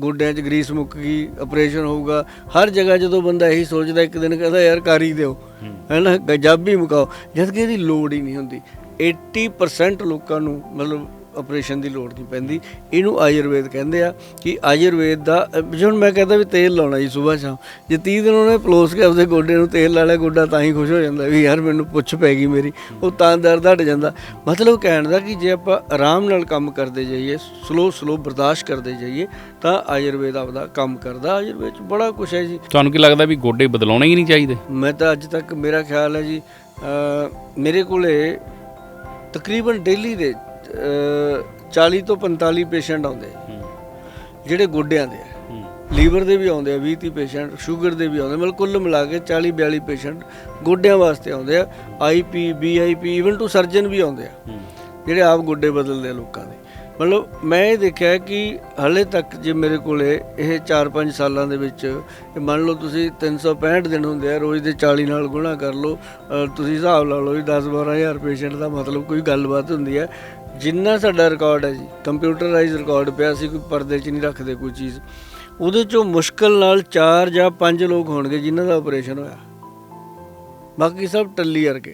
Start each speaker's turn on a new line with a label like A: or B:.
A: ਗੋਡਿਆਂ 'ਚ ਗਰੀਸ ਮੁੱਕ ਗਈ ਆਪਰੇਸ਼ਨ ਹੋਊਗਾ। ਹਰ ਜਗ੍ਹਾ ਜਦੋਂ ਬੰਦਾ ਇਹੀ ਸੋਚਦਾ, ਇੱਕ ਦਿਨ ਕਹਿੰਦਾ, ਯਾਰ ਕਰ ਹੀ ਦਿਓ। ਹੈਨਾ? ਗਜਾਬੀ ਮੁਕਾਓ। ਜਦ ਕਿ ਇਹਦੀ ਲੋੜ ਹੀ ਨਹੀਂ ਹੁੰਦੀ। 80% ਲੋਕਾਂ ਨੂੰ, ਮਤਲਬ ਆਪਰੇਸ਼ਨ ਦੀ ਲੋੜ ਨਹੀਂ ਪੈਂਦੀ। ਇਹਨੂੰ ਆਯੁਰਵੇਦ ਕਹਿੰਦੇ ਆ ਕਿ ਆਯੁਰਵੇਦ ਦਾ ਜਿਵੇਂ ਮੈਂ ਕਹਿੰਦਾ ਵੀ ਤੇਲ ਲਾਉਣਾ ਜੀ ਸਵੇਰ ਸ਼ਾਮ ਜੇ 30 ਦਿਨ ਉਹਨੇ ਪਲੋਸ ਕੇ ਆਪਦੇ ਗੋਡੇ ਨੂੰ ਤੇਲ ਲਾ ਲਿਆ ਗੋਡਾ ਤਾਂ ਹੀ ਖੁਸ਼ ਹੋ ਜਾਂਦਾ ਵੀ ਯਾਰ ਮੈਨੂੰ ਪੁੱਛ ਪੈ ਗਈ ਮੇਰੀ ਉਹ ਤਾਂ ਦਰਦ ਹਟ ਜਾਂਦਾ। ਮਤਲਬ ਕਹਿਣ ਦਾ ਕਿ ਜੇ ਆਪਾਂ ਆਰਾਮ ਨਾਲ ਕੰਮ ਕਰਦੇ ਜਾਈਏ ਸਲੋ ਸਲੋ ਬਰਦਾਸ਼ਤ ਕਰਦੇ ਜਾਈਏ ਤਾਂ ਆਯੁਰਵੇਦ ਆਪਦਾ ਕੰਮ ਕਰਦਾ। ਆਯੁਰਵੇਦ ਚ ਬੜਾ ਕੁਝ ਹੈ ਜੀ।
B: ਤੁਹਾਨੂੰ ਕੀ ਲੱਗਦਾ ਵੀ ਗੋਡੇ ਬਦਲਾਉਣੇ ਹੀ ਨਹੀਂ ਚਾਹੀਦੇ?
A: ਮੈਂ ਤਾਂ ਅੱਜ ਤੱਕ ਮੇਰਾ ਖਿਆਲ ਹੈ ਜੀ ਮੇਰੇ ਕੋਲੇ ਤਕਰੀਬਨ ਡੇਲੀ ਦੇ 40 ਤੋਂ 45 ਪੇਸ਼ੈਂਟ ਆਉਂਦੇ ਜਿਹੜੇ ਗੋਡਿਆਂ ਦੇ ਲੀਵਰ ਦੇ ਵੀ ਆਉਂਦੇ ਆ 20 30 ਪੇਸ਼ੈਂਟ ਸ਼ੂਗਰ ਦੇ ਵੀ ਆਉਂਦੇ ਮਤਲਬ ਕੁੱਲ ਮਿਲਾ ਕੇ 40 42 ਪੇਸ਼ੈਂਟ ਗੋਡਿਆਂ ਵਾਸਤੇ ਆਉਂਦੇ ਆ। IP VIP even two surgeon ਵੀ ਆਉਂਦੇ ਆ। ਜਿਹੜੇ ਆਪ ਗੋਡੇ ਬਦਲਦੇ ਆ ਲੋਕਾਂ ਦੇ। ਮਤਲਬ ਮੈਂ ਇਹ ਦੇਖਿਆ ਕਿ ਹਲੇ ਤੱਕ ਜੇ ਮੇਰੇ ਕੋਲੇ ਇਹ 4-5 ਸਾਲਾਂ ਦੇ ਵਿੱਚ ਮੰਨ ਲਓ ਤੁਸੀਂ 365 ਦਿਨ ਹੁੰਦੇ ਆ ਰੋਜ਼ ਦੇ 40 ਨਾਲ ਗੁਣਾ ਕਰ ਲਓ ਤੁਸੀਂ ਹਿਸਾਬ ਲਾ ਲਓ ਵੀ 10-12000 ਪੇਸ਼ੈਂਟ ਦਾ ਮਤਲਬ ਕੋਈ ਗੱਲਬਾਤ ਹੁੰਦੀ ਹੈ ਜਿੰਨਾ ਸਾਡਾ ਰਿਕਾਰਡ ਹੈ ਜੀ ਕੰਪਿਊਟਰਾਈਜ਼ ਰਿਕਾਰਡ ਪਿਆ ਸੀ, ਕੋਈ ਪਰਦੇ 'ਚ ਨਹੀਂ ਰੱਖਦੇ ਕੋਈ ਚੀਜ਼। ਉਹਦੇ 'ਚੋਂ ਮੁਸ਼ਕਲ ਨਾਲ 4 ਜਾਂ 5 ਲੋਕ ਹੋਣਗੇ ਜਿਨ੍ਹਾਂ ਦਾ ਆਪਰੇਸ਼ਨ ਹੋਇਆ। ਬਾਕੀ ਸਭ ਟੱਲੀ ਵਰਗੇ।